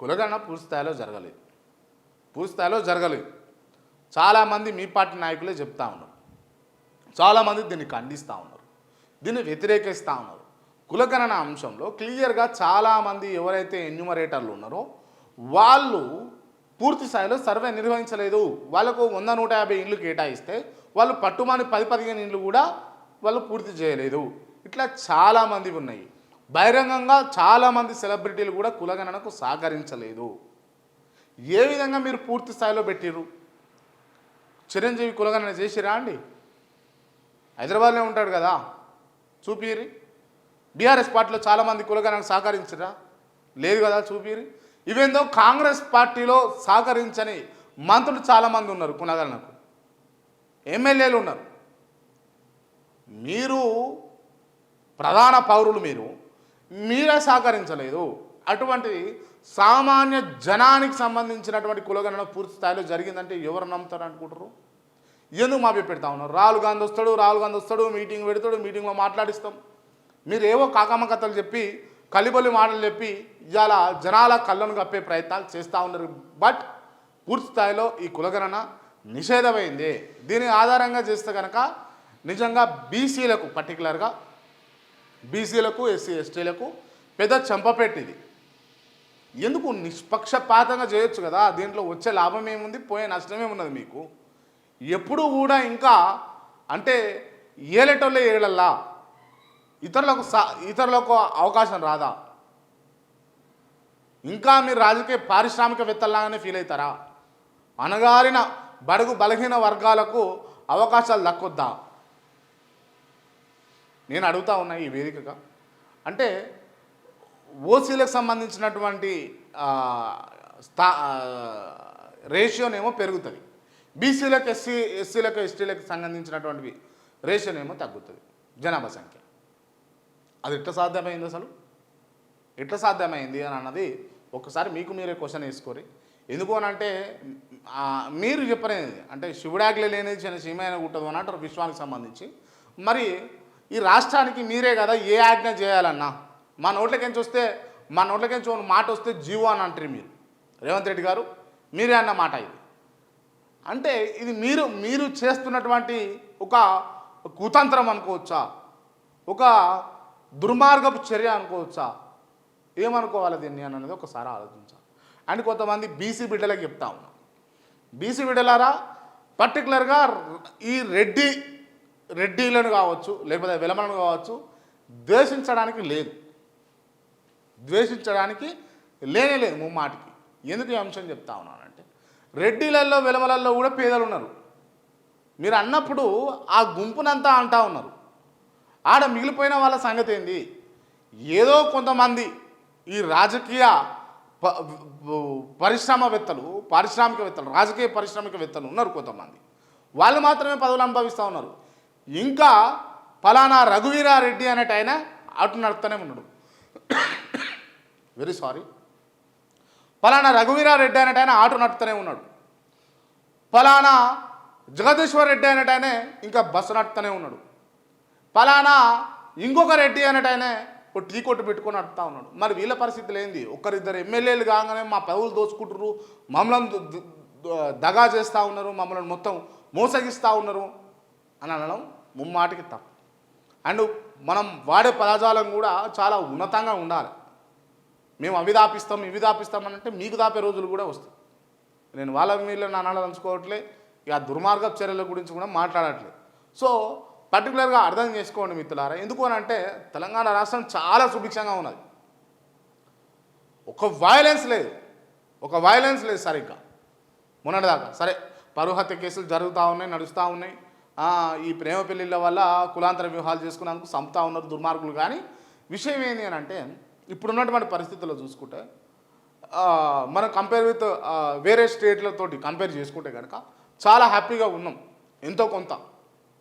కులగణన పూర్తిస్థాయిలో జరగలేదు. పూర్తి స్థాయిలో జరగలేదు చాలామంది మీ పార్టీ నాయకులే చెప్తా ఉన్నారు. చాలామంది దీన్ని ఖండిస్తూ ఉన్నారు. దీన్ని వ్యతిరేకిస్తూ ఉన్నారు. కులగణన అంశంలో క్లియర్గా చాలామంది ఎవరైతే ఎన్యూమరేటర్లు ఉన్నారో వాళ్ళు పూర్తి స్థాయిలో సర్వే నిర్వహించలేదు. వాళ్ళకు వంద నూట యాభై ఇండ్లు కేటాయిస్తే వాళ్ళు పట్టుమాని పది పదిహేను ఇండ్లు కూడా వాళ్ళు పూర్తి చేయలేదు. ఇట్లా చాలామంది ఉన్నాయి. బహిరంగంగా చాలామంది సెలబ్రిటీలు కూడా కులగణనకు సహకరించలేదు. ఏ విధంగా మీరు పూర్తి స్థాయిలో పెట్టిర్రు? చిరంజీవి కులగణన చేసిరా అండి? హైదరాబాద్లో ఉంటాడు కదా. చూపిరి బీఆర్ఎస్ పార్టీలో చాలామంది కులగణనకు సహకరించరా? లేదు కదా చూపిరి ఇవేందో కాంగ్రెస్ పార్టీలో సహకరించని మంత్రులు చాలామంది ఉన్నారు కులగణనకు. ఎమ్మెల్యేలు ఉన్నారు. మీరు ప్రధాన పౌరులు మీరు. మీరే సహకరించలేదు. అటువంటి సామాన్య జనానికి సంబంధించినటువంటి కులగణన పూర్తి స్థాయిలో జరిగిందంటే ఎవరు నమ్ముతారు అనుకుంటారు? ఎందుకు మాపి పెడతా ఉన్నారు? రాహుల్ గాంధీ వస్తాడు రాహుల్ గాంధీ వస్తాడు మీటింగ్ పెడతాడు మీటింగ్లో మాట్లాడిస్తాం. మీరు ఏవో కాకమ్మ కథలు చెప్పి కలిబొలి మాటలు చెప్పి ఇవాళ జనాల కళ్ళను కప్పే ప్రయత్నాలు చేస్తూ ఉన్నారు. బట్ పూర్తి స్థాయిలో ఈ కులగణన నిషేధమైంది. దీని ఆధారంగా చేస్తే కనుక నిజంగా బీసీలకు పర్టికులర్గా బీసీలకు ఎస్సీ ఎస్టీలకు పెద్ద చెంపపెట్టిది ఎందుకు నిష్పక్షపాతంగా చేయొచ్చు కదా? దీంట్లో వచ్చే లాభం ఏముంది? పోయే నష్టమే ఉన్నది మీకు? ఎప్పుడు కూడా ఇంకా అంటే ఏలేటోళ్ళే ఏళ్ళల్లా? ఇతరులకు సా ఇతరులకు అవకాశం రాదా? ఇంకా మీరు రాజకీయ పారిశ్రామికవేత్తల్లాగానే ఫీల్ అవుతారా? అనగారిన బడుగు బలహీన వర్గాలకు అవకాశాలు దక్కొద్దా? నేను అడుగుతా ఉన్నా ఈ వేదికగా. అంటే ఓసీలకు సంబంధించినటువంటి స్థా రేషియోనేమో పెరుగుతుంది. బీసీలకు ఎస్సీ ఎస్సీలకు ఎస్టీలకు సంబంధించినటువంటివి రేషియోనేమో తగ్గుతుంది జనాభా సంఖ్య. అది ఎట్లా సాధ్యమైంది అసలు? ఎట్లా సాధ్యమైంది అని అన్నది ఒకసారి మీకు మీరే క్వశ్చన్ వేసుకోరి. ఎందుకు అని అంటే మీరు చెప్పనేది అంటే శివుడాగ్లే లేనిది చిన్న సీమైన ఉంటుంది అని అంటారు విశ్వానికి సంబంధించి. మరి ఈ రాష్ట్రానికి మీరే కదా ఏ ఆజ్ఞ చేయాలన్నా? మా నోట్లకెంచి వస్తే మా నోట్లకెంచి ఒక మాట వస్తే జీవో అని అంటారు మీరు. రేవంత్ రెడ్డి గారు మీరే అన్న మాట ఇది. అంటే ఇది మీరు మీరు చేస్తున్నటువంటి ఒక కుతంత్రం అనుకోవచ్చా? ఒక దుర్మార్గపు చర్య అనుకోవచ్చా? ఏమనుకోవాలి దీన్ని అని అనేది ఒకసారి ఆలోచించాలి. అండ్ కొంతమంది బీసీ బిడ్డలకు చెప్తా ఉన్నా. బీసీ బిడ్డలారా పర్టికులర్గా ఈ రెడ్డి రెడ్డిలను కావచ్చు లేకపోతే విలమలను కావచ్చు ద్వేషించడానికి లేదు. ద్వేషించడానికి లేనే లేదు ముమ్మాటికి. ఎందుకు ఈ అంశం చెప్తా ఉన్నానంటే రెడ్డిలల్లో వెలమలలో కూడా పేదలు ఉన్నారు. మీరు అన్నప్పుడు ఆ గుంపునంతా అంటా ఉన్నారు. ఆడ మిగిలిపోయిన వాళ్ళ సంగతి ఏంది? ఏదో కొంతమంది ఈ రాజకీయ ప- పరిశ్రమవేత్తలు పారిశ్రామికవేత్తలు రాజకీయ పారిశ్రామికవేత్తలు ఉన్నారు కొంతమంది. వాళ్ళు మాత్రమే పదవులు అనుభవిస్తూ ఉన్నారు. ఇంకా ఫలానా రఘువీరారెడ్డి అనేట ఆయన అటు నడుపుతూనే ఉన్నాడు. వెరీ సారీ ఫలానా రఘువీరారెడ్డి అనేట ఆయన ఆటో నడుపుతూనే ఉన్నాడు. ఫలానా జగదీశ్వర్ రెడ్డి అనేట ఆయనే ఇంకా బస్సు నడుపుతూనే ఉన్నాడు. ఫలానా ఇంకొక రెడ్డి అనేట ఆయనే ఒక టీ కొట్టు పెట్టుకొని నడుపుతా ఉన్నాడు. మరి వీళ్ళ పరిస్థితులు ఏంది? ఒకరిద్దరు ఎమ్మెల్యేలు కాగానే మా పదవులు దోచుకుంటారు మమ్మల్ని దగా చేస్తూ ఉన్నారు మమ్మల్ని మొత్తం మోసగిస్తూ ఉన్నారు. అని అనడం ముమ్మాటికి తప్పు. అండ్ మనం వాడే పదజాలం కూడా చాలా ఉన్నతంగా ఉండాలి. మేము అవి దాపిస్తాం ఇవి దాపిస్తాం అంటే మీకు దాపే రోజులు కూడా వస్తాయి. నేను వాళ్ళ మీద అనాలనుకోవట్లే ఇక దుర్మార్గ చర్యల గురించి కూడా మాట్లాడట్లేదు. సో పర్టికులర్గా అర్థం చేసుకోండి మిత్రులారా ఎందుకు అని అంటే తెలంగాణ రాష్ట్రం చాలా సుభిక్షంగా ఉన్నది. ఒక వయలెన్స్ లేదు. ఒక వయలెన్స్ లేదు సరిగ్గా. మొన్నటిదాకా సరే పరుహత్య కేసులు జరుగుతూ ఉన్నాయి నడుస్తూ ఉన్నాయి. ఈ ప్రేమ పెళ్ళిళ్ళ వల్ల కులాంతర వివాహాలు చేసుకున్నందుకు సంత ఉన్నారు దుర్మార్గులు. కానీ విషయం ఏంటి అని అంటే ఇప్పుడున్నటువంటి పరిస్థితుల్లో చూసుకుంటే మనం కంపేర్ విత్ వేరే స్టేట్లతోటి కంపేర్ చేసుకుంటే కనుక చాలా హ్యాపీగా ఉన్నాం. ఎంతో కొంత.